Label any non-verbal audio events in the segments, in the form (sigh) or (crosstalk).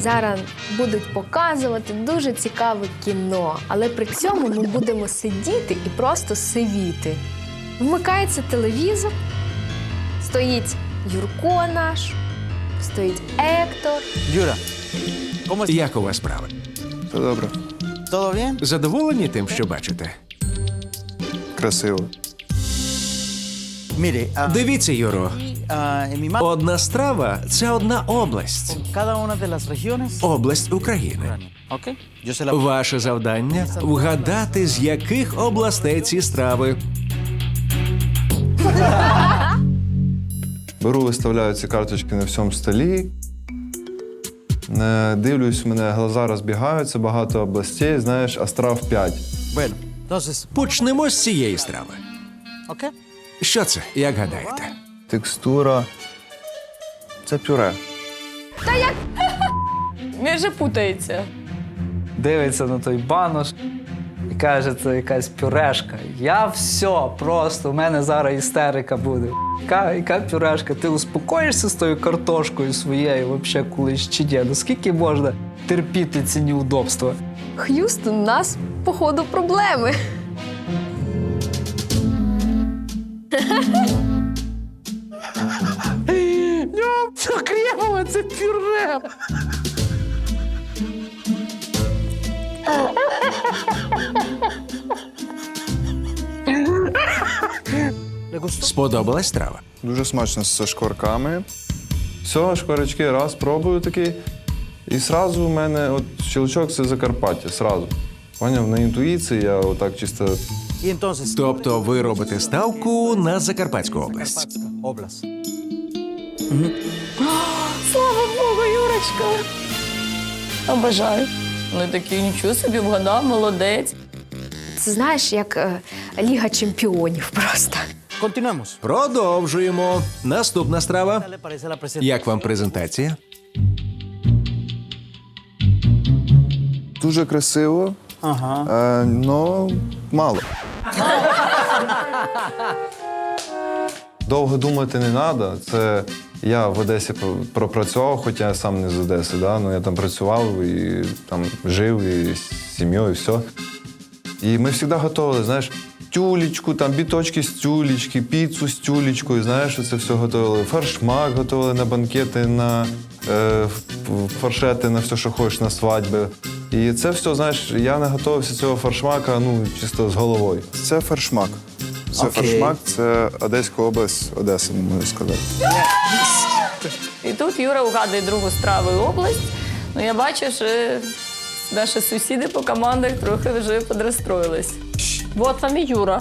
Зараз будуть показувати дуже цікаве кіно, але при цьому ми будемо сидіти і просто сивіти. Вмикається телевізор, стоїть Юрко наш, стоїть Ектор. Юра. Як у вас справи? Все добре. ¿Todo bien? Задоволені тим, що бачите? Красиво. Mire, ah, Дивіться, Юро, одна страва це одна область. Область України. Ваше завдання вгадати, з яких областей ці страви. Беру, виставляю ці карточки на всьому столі. Не дивлюсь, у мене глаза розбігаються, багато областей, знаєш, астрав 5. Почнемо з цієї страви. Що це, як гадаєте? Текстура. Це пюре. Та Він (laughs) вже путається. дивиться на той банош і каже, це якась пюрешка. Я все, просто у мене зараз істерика буде. Яка, яка пюрешка? Ти успокоїшся з тою картошкою своєю, взагалі, колись чи ні? Наскільки можна терпіти ці неудобства? Х'юстон, у нас, походу, проблеми. (laughs) Кремове, це пюре. Сподобалась страва? Дуже смачно з шкварками. Все, шкварочки, раз, пробую такий. І сразу у мене от щелчок це Закарпаття. Сразу. Поняв, на інтуїції я отак чисто. Entonces. Тобто ви робите ставку на Закарпатську область. Слава Юрочка. Обожаю. Ну такий нічого собі вгадав, молодець. Це знаєш, як е, Ліга чемпіонів просто. Continuemos. Продовжуємо. Наступна страва. ¿Qué le parece la presentación? Як вам презентація? Дуже красиво, Ага. е, но мало. (laughs) Довго думати не треба. Це я в Одесі пропрацював, хоча я сам не з Одеси, да? ну, я там працював і там жив, і з сім'єю, і все. І ми завжди готували, знаєш, тюлечку, там біточки з тюлечки, піцу з тюлечкою, знаєш, це все готували. Фаршмак готували на банкети, на е, фаршети, на все, що хочеш, на свадьби. І це все, знаєш, я не готувався цього фаршмака, ну, чисто з головою. Це фаршмак. Це Окей. фаршмак, це Одеська область, Одеса, можна сказати. І тут Юра угадує другу страву і область. Ну я бачу, що наші сусіди по командах трохи вже подрозстроїлись. Вот вам і Юра.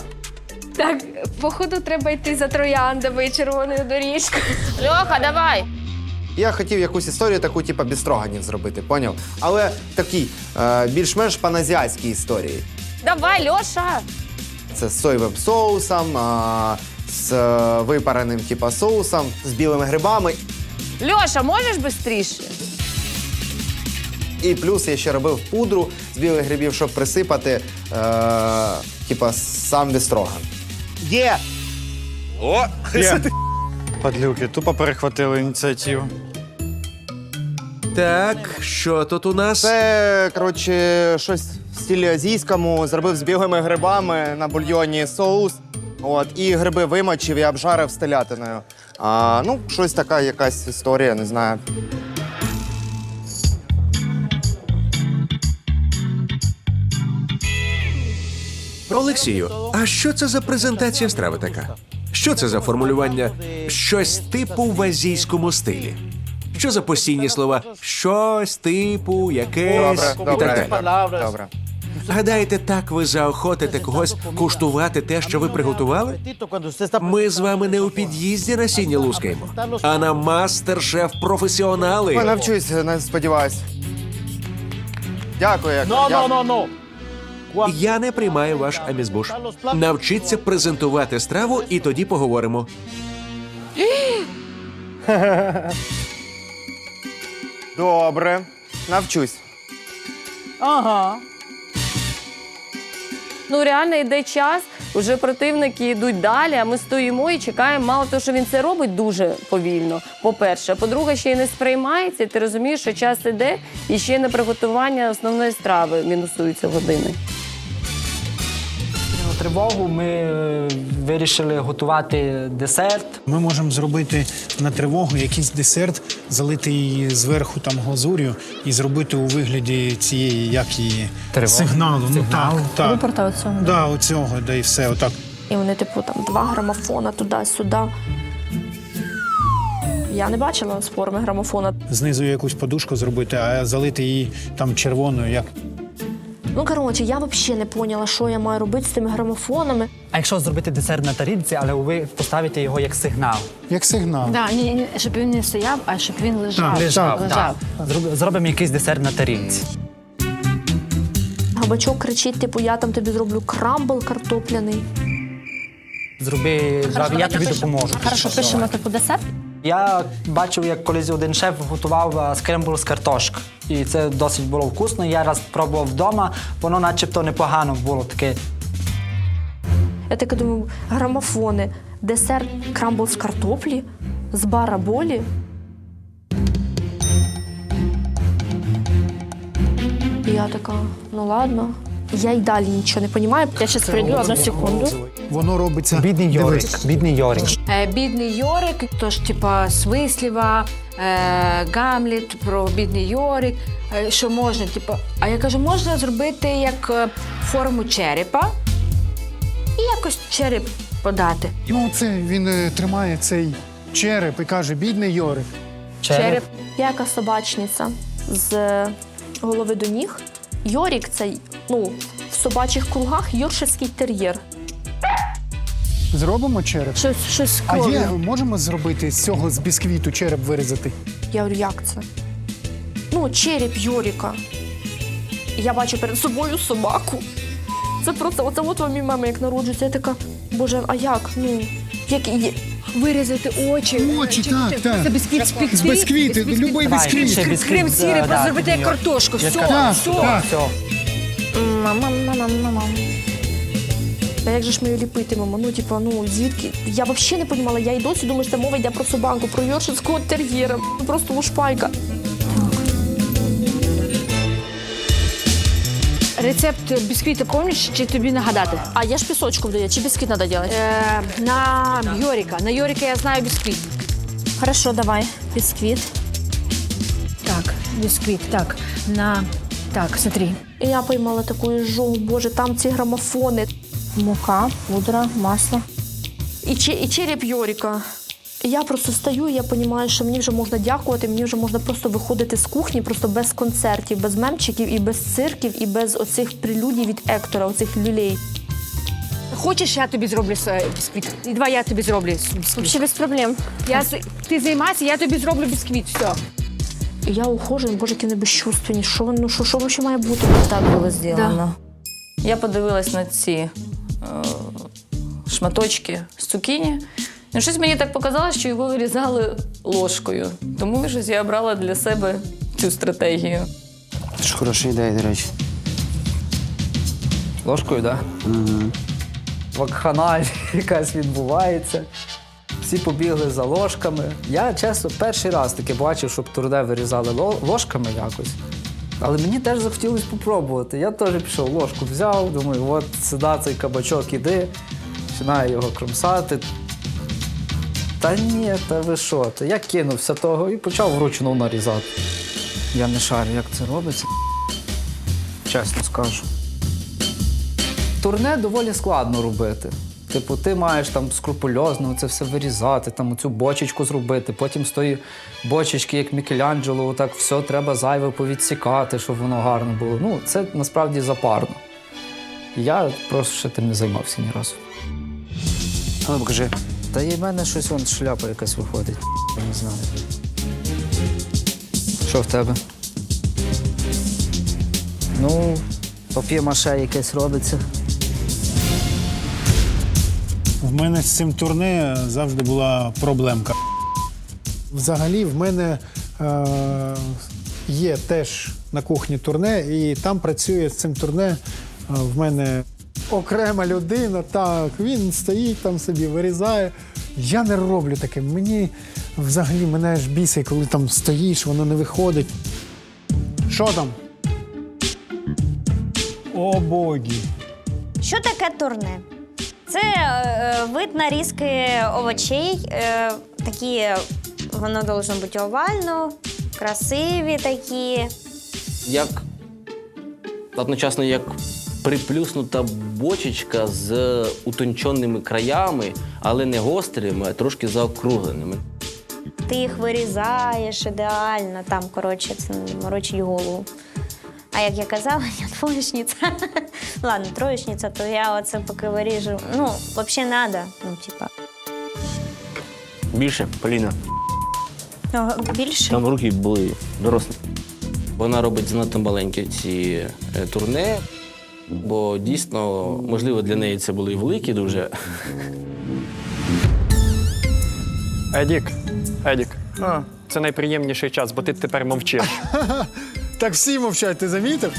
Так, походу, треба йти за трояндами і червоною доріжкою. Льоха, давай! Я хотів якусь історію таку, типу, без строганів зробити, поняв? Але такій е, більш-менш паназіатській історії. Давай, Льоша! Це з соєвим соусом, а, з е, випареним типу, соусом, з білими грибами. Льоша, можеш швидше? І плюс я ще робив пудру з білих грибів, щоб присипати е, типу, сам бістроган. Є! Падлюки, тупо перехватили ініціативу. Так, що тут у нас? Це, коротше, щось в стилі азійському, зробив з білими грибами на бульйоні соус. От, і гриби вимочив і обжарив з телятиною. А, ну, щось така якась історія, не знаю. Олексію, а що це за презентація страви така? Що це за формулювання щось типу в азійському стилі? Що за постійні слова? Щось типу, якесь Добре, і так далі. Добре. Гадаєте, так ви заохотите когось куштувати те, що ви приготували? Ми з вами не у під'їзді на сіні лускаємо, а на мастер-шеф Я професіонали. навчусь, не сподіваюсь. Дякую, як No, no, no, no. Я не приймаю ваш амізбуш. Навчіться презентувати страву, і тоді поговоримо. (gasps) Добре, навчусь. Ага. Ну реально йде час, вже противники йдуть далі, а ми стоїмо і чекаємо. Мало того, що він це робить дуже повільно. По-перше, по-друге, ще й не сприймається. Ти розумієш, що час іде, і ще на приготування основної страви мінусуються години. Тривогу ми вирішили готувати десерт. Ми можемо зробити на тривогу якийсь десерт, залити її зверху там глазур'ю і зробити у вигляді цієї, як її Тривоги? сигналу. Ну так, так. Рупорта оцього. Да, оцього, да і все. Отак. І вони, типу, там два грамофона туди-сюди. Я не бачила з форми грамофона. Знизу якусь подушку зробити, а залити її там червоною, як Ну, коротше, я взагалі не поняла, що я маю робити з тими грамофонами. А якщо зробити десерт на тарілці, але ви поставите його як сигнал? як сигнал. Да, ні, ні, щоб він не стояв, а щоб він лежав. Так, лежав, лежав. Зроб- Зробимо якийсь десерт на тарілці. Габачок кричить, типу, я там тобі зроблю крамбл картопляний. Зроби жабі, я тобі допоможу. Хорошо, пишемо типу десерт. Я бачив, як колись один шеф готував е, скрембл з картошки. І це досить було вкусно. Я раз пробував вдома, воно начебто непогано було таке. Я таке думаю, грамофони, десерт крамбл з картоплі, з бараболі. І я така, ну ладно. Я й далі нічого не розумію. Я зараз прийду одну секунду. Воно робиться. Бідний Йорик, бідний Йорик. Е, бідний Йорик, тож типа Свисліва, е, Гамліт про бідний Йорик. Е, що можна, типа, а я кажу, можна зробити як форму черепа і якось череп подати. Ну, це він е, тримає цей череп і каже, бідний Йорик. Череп. Я яка собачниця з голови до ніг. Йорік це ну, в собачих кругах йорширський тер'єр. Зробимо череп. Щось, щось з А кров'ю. є, можемо зробити з цього з бісквіту череп вирізати? Я говорю, як це? Ну, череп Йоріка. Я бачу перед собою собаку. Це просто, оце от вам і мама як народжується. Я така, боже, а як? Ну, як є- Вирізати очі. Очі, Чи- так, чи- так. Це бісквіт, З бісквіти, любий Давай, бісквіт. ще Крем бісквіт, сірі, да, да, зробити як картошку. Все, Так, все. так. Все. Мама, мама, мама. Та як же ж ми її ліпитимемо? Ну, типу, ну звідки? Я взагалі не розуміла. Я й досі думаю, що це мова йде про собаку, про йоршинського тер'єра. Ну, Просто лушпайка. Рецепт бісквіта помніш, чи тобі нагадати? А я ж пісочку вдаю, чи бісквіт треба робити? Е, на Йорика. На Йорика я знаю бісквіт. Хорошо, давай. Бісквіт. Так, бісквіт. Так, на... Так, смотри. І я поймала таку жогу, боже, там ці грамофони. Мука, пудра, масло. І, і череп Йоріка. Я просто стою, і я розумію, що мені вже можна дякувати, мені вже можна просто виходити з кухні, просто без концертів, без мемчиків, і без цирків, і без оцих прелюдій від Ектора, оцих люлей. Хочеш, я тобі зроблю е, бісквіт? І Давай я тобі зроблю бісквіт. Взагалі без проблем. Я, ти займайся, я тобі зроблю бісквіт. Все. І я ухожу, боже, які вони безчувственні. Що, ну, що, що взагалі має бути? Так було зроблено. Я подивилась на ці шматочки з цукіні. Ну, щось мені так показалось, що його вирізали ложкою. Тому щось я обрала для себе цю стратегію. Це ж хороша ідея, до речі. Ложкою, так? Да? Вакханалія (laughs) якась відбувається. Всі побігли за ложками. Я чесно перший раз таки бачив, щоб турне вирізали ложками якось. Але мені теж захотілося попробувати. Я теж пішов ложку взяв, думаю, от сюди цей кабачок іди, починаю його кромсати. Та ні, та ви що? Та я кинувся того і почав вручну нарізати. Я не шарю, як це робиться. Чесно скажу. Турне доволі складно робити. Типу, ти маєш там скрупульозно це все вирізати, там цю бочечку зробити, потім з тої бочечки, як Мікеланджело, так все треба зайве повідсікати, щоб воно гарно було. Ну, це насправді запарно. Я просто ще тим не займався ні разу. А ну покажи. Та і в мене щось вон шляпа якась виходить. Я не знаю. Що в тебе? Ну, пап'є-маше якесь робиться. В мене з цим турне завжди була проблемка. Взагалі, в мене е, є теж на кухні турне, і там працює з цим турне. е, в мене окрема людина, так, він стоїть там собі, вирізає. Я не роблю таке. Мені взагалі мене ж бісить, коли там стоїш, воно не виходить. Що там? О, богі. Що таке турне? Це е, вид нарізки овочей. Е, такі воно должно бути овально, красиві такі. як одночасно як приплюснута бочечка з утонченими краями, але не гострими, а трошки заокругленими. Ти їх вирізаєш ідеально, там, коротше, це не морочить голову. А як я казала, (laughs) я двоєчниця. (laughs) Ладно, троєчниця, то я оце поки виріжу. Ну, взагалі треба. Ну, типа. Більше, Поліна, О, Більше. там руки були дорослі. Вона робить занадто маленькі ці е, турне, бо дійсно, можливо, для неї це були великі дуже. Едік, Едік. А, це найприємніший час, бо ти тепер мовчиш. (laughs) Так всі мовчать, ти замітив?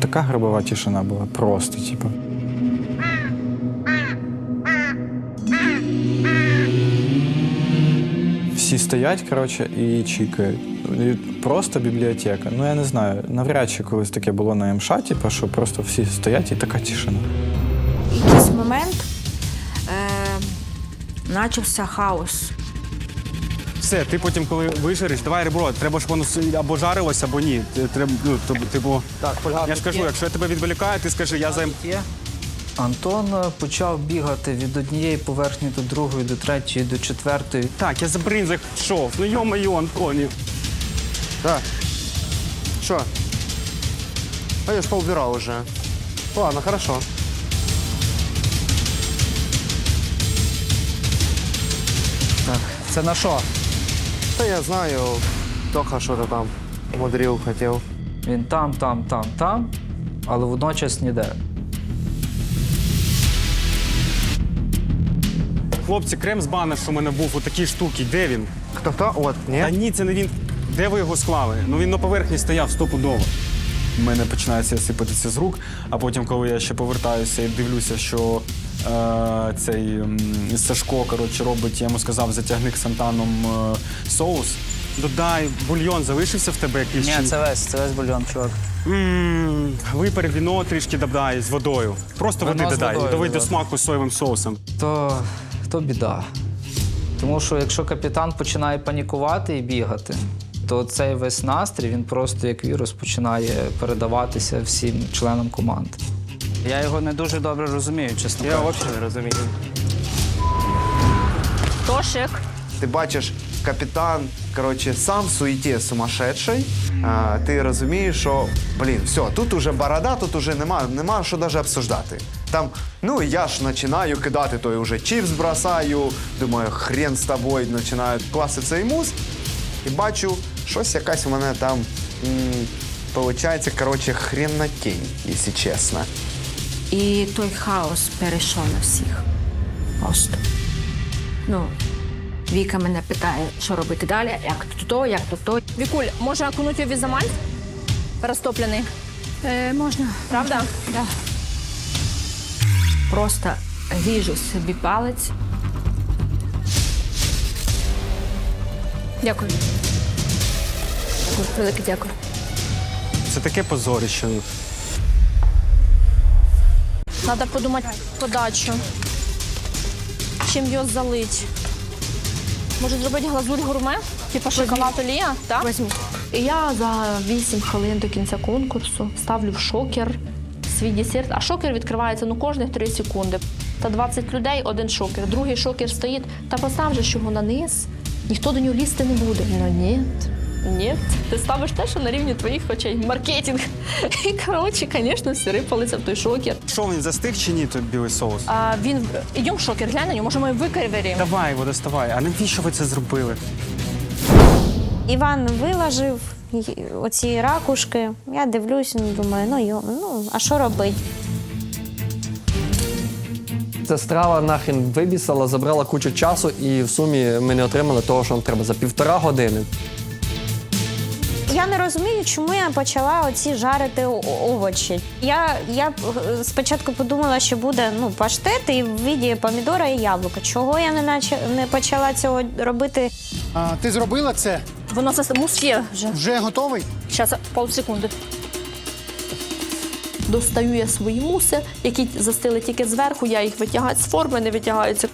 Така гробова тишина була просто, типу. Всі стоять, коротше, і чекають. І Просто бібліотека. Ну я не знаю, навряд чи колись таке було на МШ, типу, що просто всі стоять і така тишина. якийсь момент е, почався хаос. Все, ти потім, коли вижариш, давай ребро, треба, щоб воно або жарилось, або ні. Треба, ну, типу, Так, я ж кажу, якщо я тебе відволікаю, ти скажи, я займ. Є. Антон е, почав бігати від однієї поверхні до другої, до третьої, до четвертої. Так, я за бринзах йшов. Ну йо-моє, Антоні. Так. Що? А я ж поубирав уже. Ладно, хорошо. Так, це на що? Та я знаю, Тоха що-то там мудрив, хотів. Він там, там, там, там, але водночас ніде. Хлопці, крем з бана, що в мене був, отакі штуки. Де він? Хто хто? От, ні? Та ні, це не він. Де ви його склали? Ну він на поверхні стояв стопудово. У мене починається сипатися з рук, а потім, коли я ще повертаюся і дивлюся, що е, цей м, Сашко коротше, робить, я йому сказав, затягни ксантаном е, соус. Додай, бульйон залишився в тебе якийсь? Ні, чи- це весь, це весь бульйон, чувак. М, Випари віно трішки додай з водою. Просто Вино води з додай. водою до смаку з соєвим соусом. То, то біда. Тому що якщо капітан починає панікувати і бігати, то цей весь настрій він просто як вірус починає передаватися всім членам команди. Я його не дуже добре розумію, чесно Я взагалі не розумію. Тошик. Ти бачиш, капітан, коротше, сам в суеті сумасшедший. А, ти розумієш, що, блін, все, тут уже борода, тут уже нема, нема що навіть обсуждати. Там, ну я ж починаю кидати той уже чіпс бросаю, думаю, хрен з тобою, починаю класти цей мус. І бачу, щось якась у мене там, м, получається, коротше, хренотень, якщо чесно. І той хаос перейшов на всіх. Просто. Ну, Віка мене питає, що робити далі, як то то, як то то. Вікуль, може окунути його в? Розтоплений. Е, можна. Правда? Да. Просто ріжу собі палець. Дякую. Велике дякую. Це таке позорище. Треба подумати подачу. Чим його залить? Може зробити глазурь гурме? Типа шоколад олія? Так? Візьму. І я за 8 хвилин до кінця конкурсу ставлю в шокер свій десерт, а шокер відкривається ну кожних 3 секунди. Та 20 людей, один шокер, другий шокер стоїть. Та постав же ж його на низ, ніхто до нього лізти не буде. Ну ні. Ні, ти ставиш те, що на рівні твоїх очей. Маркетинг. (laughs) І коротше, звісно, всі рипалися в той шокер. Що він застиг чи ні, той білий соус? А він ідемо в шокер, глянь на нього, може ми викриваємо. Давай його доставай. А навіщо ви це зробили? Іван виложив й- оці ракушки. Я дивлюсь, ну, думаю, ну йо, ну а що робити? Ця страва нахрен вибісила, забрала кучу часу, і в сумі ми не отримали того, що нам треба за півтора години. Я розумію, чому я почала оці жарити овочі. Я, я е, спочатку подумала, що буде ну, паштет і в віді помідора і яблука. Чого я не, наче, не почала цього робити? А, ти зробила це? Воно це мус є вже. Вже готовий? Зараз пол секунди. Достаю я свої муси, які застили тільки зверху, я їх витягаю з форми, не витягаються.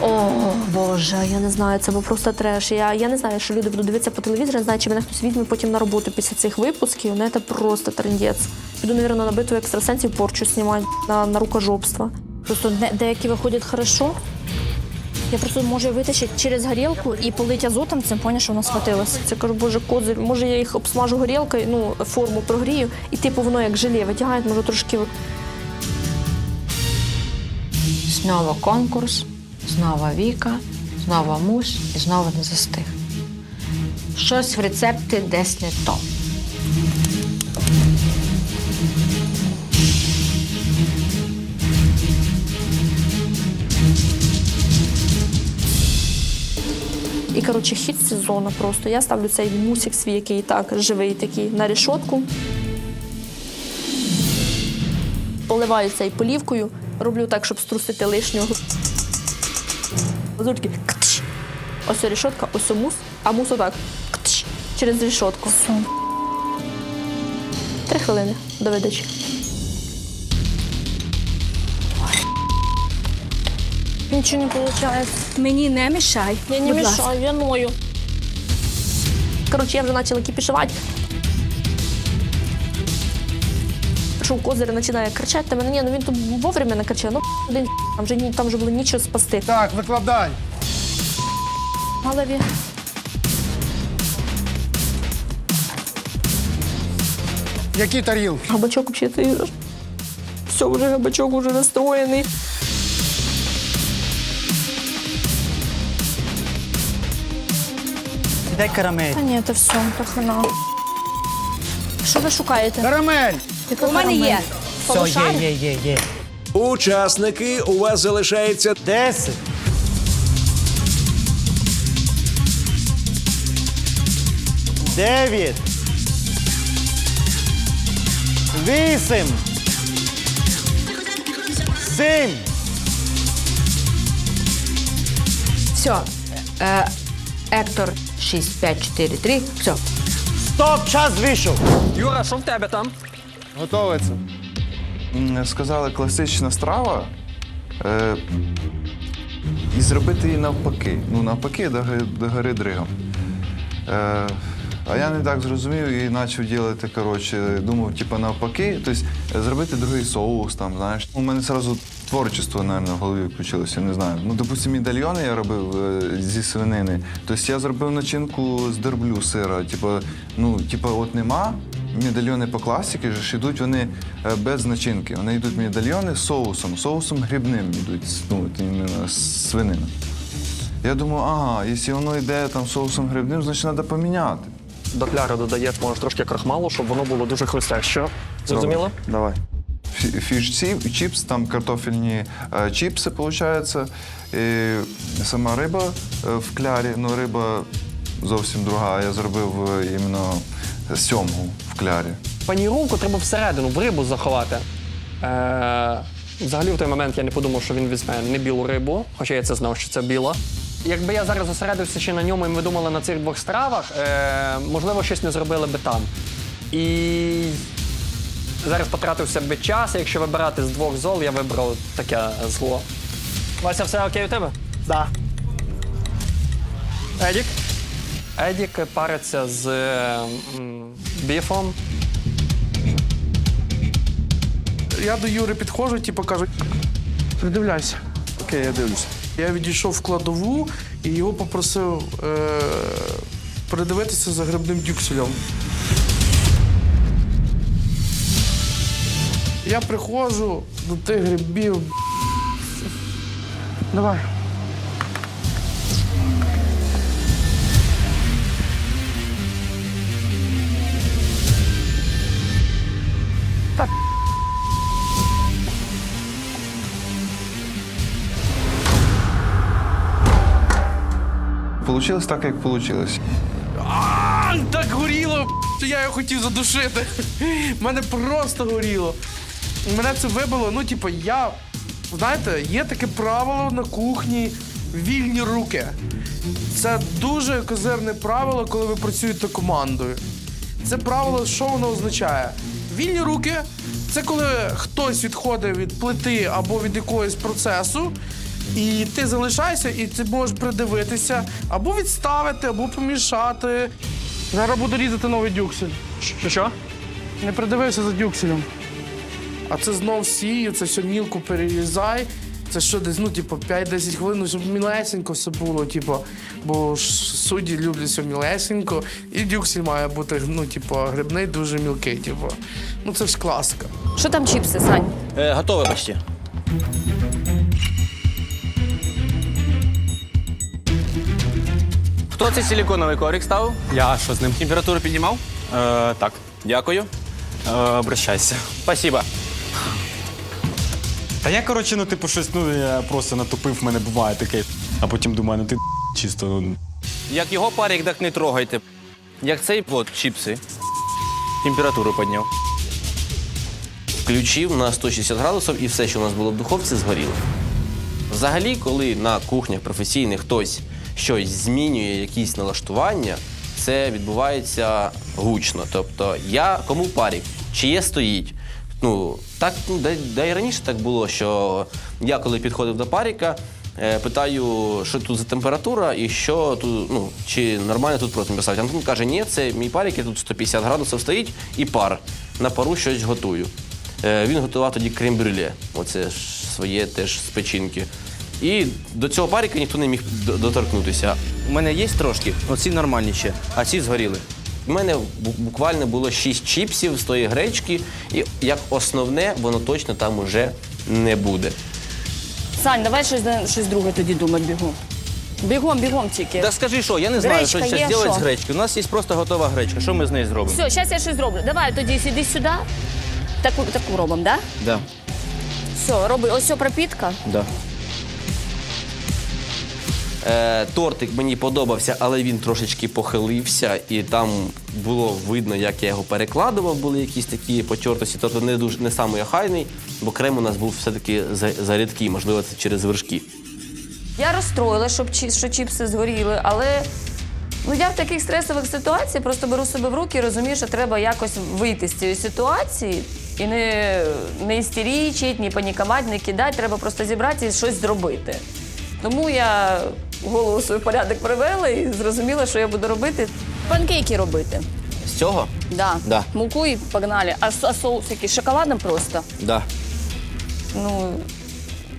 О, Боже, я не знаю, це був просто треш. Я, я не знаю, що люди будуть дивитися по телевізору, не знаю, чи мене хтось візьме потім на роботу після цих випусків. Ну, це просто трендець. Піду, мабуть, на битву екстрасенсів порчу знімати на, на рукожопство. Просто де- деякі виходять хорошо. Я просто можу витащити через горілку і полить азотом, цим поняв, що воно схватилося. Це кажу, боже, козир, може я їх обсмажу горілкою, ну, форму прогрію, і типу воно як желе витягає, може трошки. Знову конкурс, знову Віка, знову мусь і знову не застиг. Щось в рецепті десь не то. І коротше, хід сезону просто. Я ставлю цей мусик свій, який так живий такий, на решотку. Поливаю цей полівкою, роблю так, щоб струсити лишнього. Зурки. Ось решотка, ось мус, а мус отак. Через решотку. Три хвилини до видачі. Нічого не виходить. Мені не мішай. Я не ласка. я ною. Коротше, я вже почала кипішувати. Прийшов козир і починає кричати на мене. Ні, ну він тут вовремя не. Ну, один там вже, ні- там вже було нічого спасти. Так, викладай. В голові. Які тарілки? Габачок взагалі. Все, вже габачок вже настроєний. Де карамель? Та ні, це все, та хана. Що ви шукаєте? Карамель! У мене є. Все, є, є, є, є. Учасники, у вас залишається Десять. Дев'ять. Вісім. Сім. Все. Е, Ектор 6, 5, 4, 3. Все. Стоп, час вийшов. Юра, що в тебе там? М, Сказали, класична страва. Е, і зробити її навпаки. Ну, навпаки, до, до гори дригом. Е, а я не так зрозумів і почав робити, коротше, думав, типу, навпаки, тобто е, зробити другий соус, там, знаєш. У мене одразу творчество, мабуть, в голові включилося, не знаю. Ну, допустим, медальйони я робив е, зі свинини. Тобто я зробив начинку з дерблю сира. Типу, ну, типу, от нема. Медальйони по класіки ж йдуть вони е, без начинки. Вони йдуть медальйони з соусом, соусом грибним йдуть, ну, свинина. Я думаю, ага, якщо воно йде там соусом грибним, значить треба поміняти. До кляри додаєш, може, трошки крахмалу, щоб воно було дуже хрустяще. Зрозуміло? Давай. Фі- Фіш ці- чіпс, там картофельні е, чіпси, виходить. І сама риба е, в клярі, ну риба зовсім друга. Я зробив е, іменно сьомгу в клярі. Паніровку треба всередину, в рибу заховати. Е, взагалі, в той момент я не подумав, що він візьме не білу рибу, хоча я це знав, що це біла. Якби я зараз зосередився ще на ньому, і ми думали на цих двох стравах, е, можливо, щось не зробили би там. І зараз потратився би час, і якщо вибирати з двох зол, я вибрав таке зло. Вася, все окей у тебе? Да. Едік? Едік париться з м, біфом. Я до Юри підходжу, типу кажу, придивляйся. Окей, я дивлюся. Я відійшов в кладову і його попросив е- передивитися за грибним дюкселем. Я приходжу до тих грибів. Давай. Получилось так, як вийшло. А, Так горіло, що я його хотів задушити. (laughs) Мене просто горіло. Мене це вибило. Ну, типу, я. Знаєте, є таке правило на кухні вільні руки. Це дуже козирне правило, коли ви працюєте командою. Це правило, що воно означає? Вільні руки це коли хтось відходить від плити або від якогось процесу, і ти залишаєшся, і ти можеш придивитися, або відставити, або помішати. Зараз буду різати новий дюксель. Що що? Не придивився за дюкселем. А це знов сію, це все мілко перерізай. Це що десь, ну, типу, 5-10 хвилин, ну, щоб мілесенько все було, типу, бо ж судді люблять все мілесенько, і дюксель має бути, ну, типу, грибний дуже мілкий, типу. Ну це ж класика. Що там чіпси, Сань? Е, готове почти. Хто цей силіконовий коврик ставив? Я що з ним? Температуру піднімав? Е, так. Дякую. Е, обращайся. Спасибо. Та я, коротше, ну, типу, щось, ну, я просто натупив, в мене буває таке. А потім думаю, ну ти чисто. ну, Як його парик, так не трогайте. Як цей от, чіпси. Температуру підняв. Включив на 160 градусів і все, що у нас було в духовці, згоріло. Взагалі, коли на кухнях професійних хтось щось змінює, якісь налаштування, це відбувається гучно. Тобто, я кому парік, чиє стоїть. Ну, так, ну, да, да і раніше так було, що я коли підходив до паріка, е, питаю, що тут за температура і що тут, ну, чи нормально тут просто писати. Антон каже, ні, це мій парік, я тут 150 градусів стоїть і пар. На пару щось готую. Е, він готував тоді крем-брюле, оце ж своє теж з печінки. І до цього паріка ніхто не міг доторкнутися. У мене є трошки, оці нормальні ще, а ці згоріли. У мене буквально було 6 чіпсів з тої гречки, і як основне, воно точно там уже не буде. Сань, давай щось, щось друге тоді думати бігом. Бігом, бігом тільки. Так скажи, що, я не знаю, Гречка що зараз зробити з гречкою. У нас є просто готова гречка. Що ми з нею зробимо? Все, зараз я щось зроблю. Давай тоді сиди сюди. Таку, таку робимо, так? Да? Да, Все, роби ось ця пропітка. да. Е, тортик мені подобався, але він трошечки похилився, і там було видно, як я його перекладував, були якісь такі потертості. Тобто не дуже не самий охайний, бо крем у нас був все-таки за- зарідкий, можливо, це через вершки. Я розстроїла, щоб що чіпси згоріли, але ну я в таких стресових ситуаціях просто беру себе в руки і розумію, що треба якось вийти з цієї ситуації і не, не істерічити, не панікувати, не кидати. Треба просто зібратися і щось зробити. Тому я голову свій порядок привела і зрозуміла, що я буду робити. Панкейки робити. З цього? Да. Да. Муку і погнали. А, с- а соус який? Шоколадом просто. Да. Ну,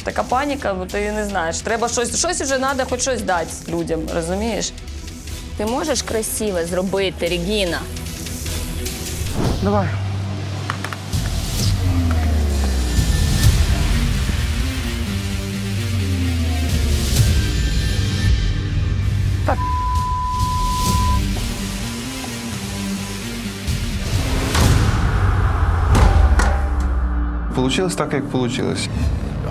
така паніка, бо ти не знаєш. Треба щось, щось вже треба, хоч щось дати людям, розумієш? Ти можеш красиво зробити, Регіна? Давай. Получилось так, як получилось.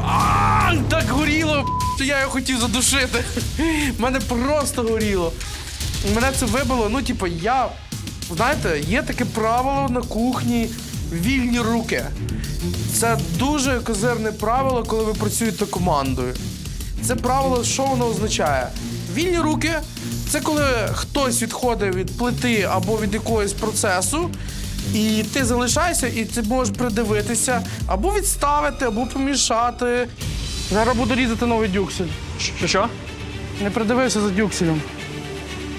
А, так горіло, що я його хотів задушити. (laughs) Мене просто горіло. Мене це вибило. Ну, типу, я. Знаєте, є таке правило на кухні вільні руки. Це дуже козирне правило, коли ви працюєте командою. Це правило, що воно означає? Вільні руки це коли хтось відходить від плити або від якогось процесу, і ти залишаєшся, і ти можеш придивитися, або відставити, або помішати. Зараз буду різати новий дюксель. Що що? Не придивився за дюкселем.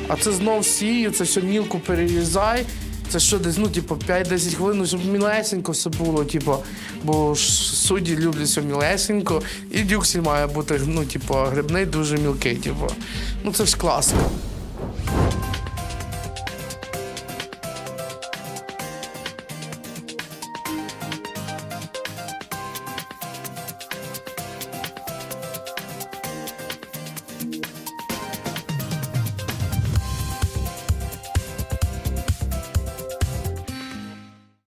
А це знов сію, це все мілко перерізай. Це що десь, ну, типу, 5-10 хвилин, ну, щоб мілесенько все було, типу, бо ж судді люблять все мілесенько, і дюксель має бути, ну, типу, грибний дуже мілкий, типу. Ну це ж класика.